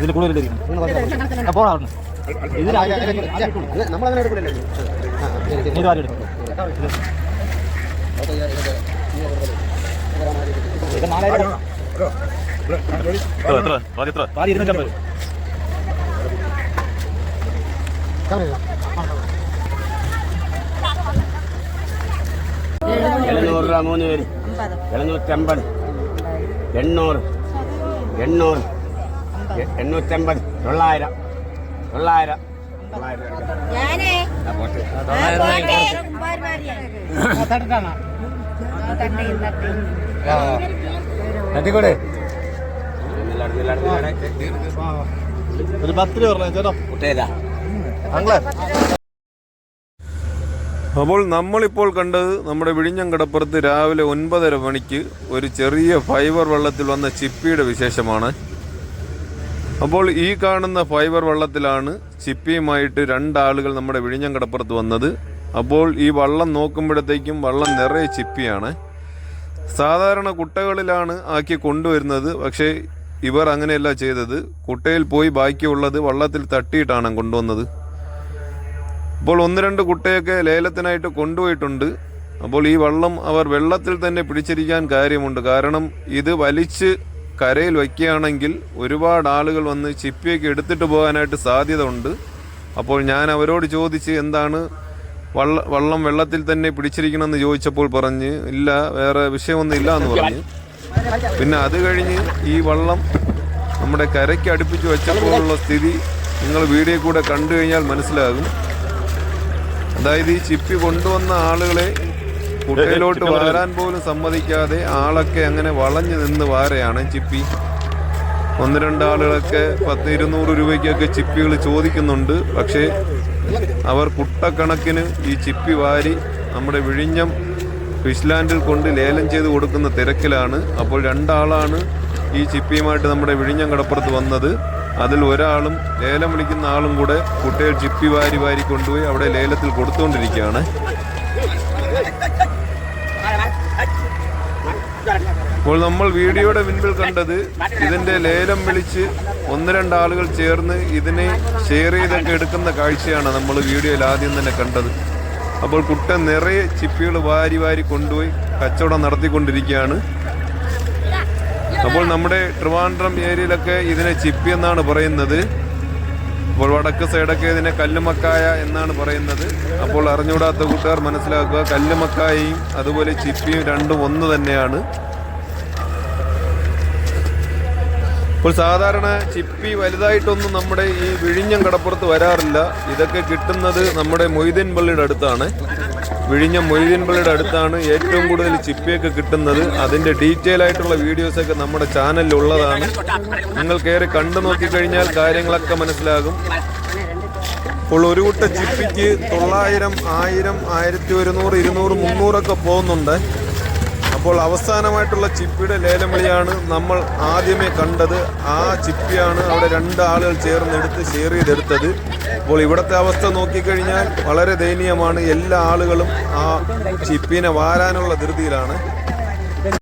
ഇതിൽ കൂടുതൽ അപ്പോൾ ഇതിൽ നമ്മളങ്ങനെ എടുക്കില്ലല്ലോ ഇത് ആരും എടുക്കും. ഇത് നാലായിരം എത്ര? ബാക്കി എത്ര? പാതി ഇരുന്നൂറ്റമ്പത് എഴുന്നൂറ് രൂപ മൂന്ന് പേര്. എഴുന്നൂറ്റമ്പത്. എണ്ണൂറ്. എണ്ണൂറ്. എണ്ണൂറ്റമ്പത്. തൊള്ളായിരം. തൊള്ളായിരം. തട്ടിക്കൂടെ. ഒരു പത്ത് രൂപ പറഞ്ഞു ചേട്ടാ. കുട്ടേതാ അങ്ങളെ അപ്പോൾ നമ്മളിപ്പോൾ കണ്ടത് നമ്മുടെ വിഴിഞ്ഞം കടപ്പുറത്ത് രാവിലെ ഒൻപതര മണിക്ക് ഒരു ചെറിയ ഫൈബർ വെള്ളത്തിൽ വന്ന ചിപ്പിയുടെ വിശേഷമാണ്. അപ്പോൾ ഈ കാണുന്ന ഫൈബർ വള്ളത്തിലാണ് ചിപ്പിയുമായിട്ട് രണ്ടാളുകൾ നമ്മുടെ വിഴിഞ്ഞം കടപ്പുറത്ത് വന്നത്. അപ്പോൾ ഈ വള്ളം നോക്കുമ്പോഴത്തേക്കും വള്ളം നിറയെ ചിപ്പിയാണ് സാധാരണ കുട്ടകളിലാണ് ആക്കി കൊണ്ടുവരുന്നത്. പക്ഷേ ഇവർ അങ്ങനെയല്ല ചെയ്തത്. കുട്ടയിൽ പോയി ബാക്കിയുള്ളത് വള്ളത്തിൽ തട്ടിയിട്ടാണ് കൊണ്ടുവന്നത്. അപ്പോൾ ഒന്ന് രണ്ട് കുട്ടയൊക്കെ ലേലത്തിനായിട്ട് കൊണ്ടുപോയിട്ടുണ്ട്. അപ്പോൾ ഈ വള്ളം അവർ വെള്ളത്തിൽ തന്നെ പിടിച്ചിരിക്കാൻ കാര്യമുണ്ട്. കാരണം ഇത് വലിച്ച് കരയിൽ വയ്ക്കുകയാണെങ്കിൽ ഒരുപാട് ആളുകൾ വന്ന് ചിപ്പിയൊക്കെ എടുത്തിട്ട് പോകാനായിട്ട് സാധ്യത ഉണ്ട്. അപ്പോൾ ഞാൻ അവരോട് ചോദിച്ച് എന്താണ് വള്ള വള്ളം വെള്ളത്തിൽ തന്നെ പിടിച്ചിരിക്കണമെന്ന് ചോദിച്ചപ്പോൾ പറഞ്ഞ് ഇല്ല വേറെ വിഷയമൊന്നും ഇല്ല എന്ന് പറഞ്ഞ്. പിന്നെ അത് കഴിഞ്ഞ് ഈ വള്ളം നമ്മുടെ കരയ്ക്ക് അടുപ്പിച്ച് വെച്ചപ്പോഴുള്ള സ്ഥിതി നിങ്ങൾ വീഡിയോ കൂടെ കണ്ടു കഴിഞ്ഞാൽ മനസ്സിലാകും. അതായത് ഈ ചിപ്പി കൊണ്ടുവന്ന ആളുകളെ കുട്ടയിലോട്ട് വരാൻ പോലും സമ്മതിക്കാതെ ആളൊക്കെ അങ്ങനെ വളഞ്ഞു നിന്ന് വാരയാണ് ചിപ്പി. ഒന്ന് രണ്ടാളുകളൊക്കെ പത്ത് ഇരുന്നൂറ് രൂപയ്ക്കൊക്കെ ചിപ്പികൾ ചോദിക്കുന്നുണ്ട്. പക്ഷേ അവർ കുട്ടക്കണക്കിന് ഈ ചിപ്പി വാരി നമ്മുടെ വിഴിഞ്ഞം ഫിഷ്ലാൻഡിൽ കൊണ്ട് ലേലം ചെയ്ത് കൊടുക്കുന്ന തിരക്കിലാണ്. അപ്പോൾ രണ്ടാളാണ് ഈ ചിപ്പിയുമായിട്ട് നമ്മുടെ വിഴിഞ്ഞം കടപ്പുറത്ത് വന്നത്. അതിൽ ഒരാളും ലേലം വിളിക്കുന്ന ആളും കൂടെ കുട്ടികൾ ചിപ്പി വാരി വാരി കൊണ്ടുപോയി അവിടെ ലേലത്തിൽ കൊടുത്തുകൊണ്ടിരിക്കുകയാണ്. അപ്പോൾ നമ്മൾ വീഡിയോയുടെ മുൻപിൽ കണ്ടത് ഇതിന്റെ ലേലം വിളിച്ച് ഒന്ന് രണ്ട് ആളുകൾ ചേർന്ന് ഇതിനെ ഷെയർ ചെയ്തൊക്കെ എടുക്കുന്ന കാഴ്ചയാണ് നമ്മൾ വീഡിയോയിൽ ആദ്യം തന്നെ കണ്ടത്. അപ്പോൾ കുട്ടൻ നിറയെ ചിപ്പികൾ വാരി വാരി കൊണ്ടുപോയി കച്ചവടം നടത്തിക്കൊണ്ടിരിക്കുകയാണ്. അപ്പോൾ നമ്മുടെ ട്രിവാൻഡ്രം ഏരിയയിലൊക്കെ ഇതിനെ ചിപ്പി എന്നാണ് പറയുന്നത്. അപ്പോൾ വടക്ക് സൈഡൊക്കെ ഇതിനെ കല്ലുമക്കായ എന്നാണ് പറയുന്നത്. അപ്പോൾ അറിഞ്ഞുകൂടാത്ത കൂട്ടുകാർ മനസ്സിലാക്കുക കല്ലുമക്കായയും അതുപോലെ ചിപ്പിയും രണ്ടും ഒന്ന് തന്നെയാണ്. ഇപ്പോൾ സാധാരണ ചിപ്പി വലുതായിട്ടൊന്നും നമ്മുടെ ഈ വിഴിഞ്ഞം കടപ്പുറത്ത് വരാറില്ല. ഇതൊക്കെ കിട്ടുന്നത് നമ്മുടെ മൊയ്തീൻ പള്ളിയുടെ അടുത്താണ്. വിഴിഞ്ഞം മൊയ്തീൻ പള്ളിയുടെ അടുത്താണ് ഏറ്റവും കൂടുതൽ ചിപ്പിയൊക്കെ കിട്ടുന്നത്. അതിന്റെ ഡീറ്റെയിൽ ആയിട്ടുള്ള വീഡിയോസൊക്കെ നമ്മുടെ ചാനലിൽ ഉള്ളതാണ്. നിങ്ങൾ കയറി കണ്ടു നോക്കിക്കഴിഞ്ഞാൽ കാര്യങ്ങളൊക്കെ മനസ്സിലാകും. ഇപ്പോൾ ഒരു കൂട്ട ചിപ്പിക്ക് തൊള്ളായിരം ആയിരം ആയിരത്തി ഒരുന്നൂറ് ഇരുന്നൂറ് മുന്നൂറൊക്കെ പോകുന്നുണ്ട്. അപ്പോൾ അവസാനമായിട്ടുള്ള ചിപ്പിയുടെ ലേലം വിളിയാണ് നമ്മൾ ആദ്യമേ കണ്ടത്. ആ ചിപ്പിയാണ് അവിടെ രണ്ട് ആളുകൾ ചേർന്നെടുത്ത് ഷെയർ ചെയ്തെടുത്തത്. അപ്പോൾ ഇവിടുത്തെ അവസ്ഥ നോക്കിക്കഴിഞ്ഞാൽ വളരെ ദയനീയമാണ്. എല്ലാ ആളുകളും ആ ചിപ്പിനെ വാരാനുള്ള ധൃതിയിലാണ്.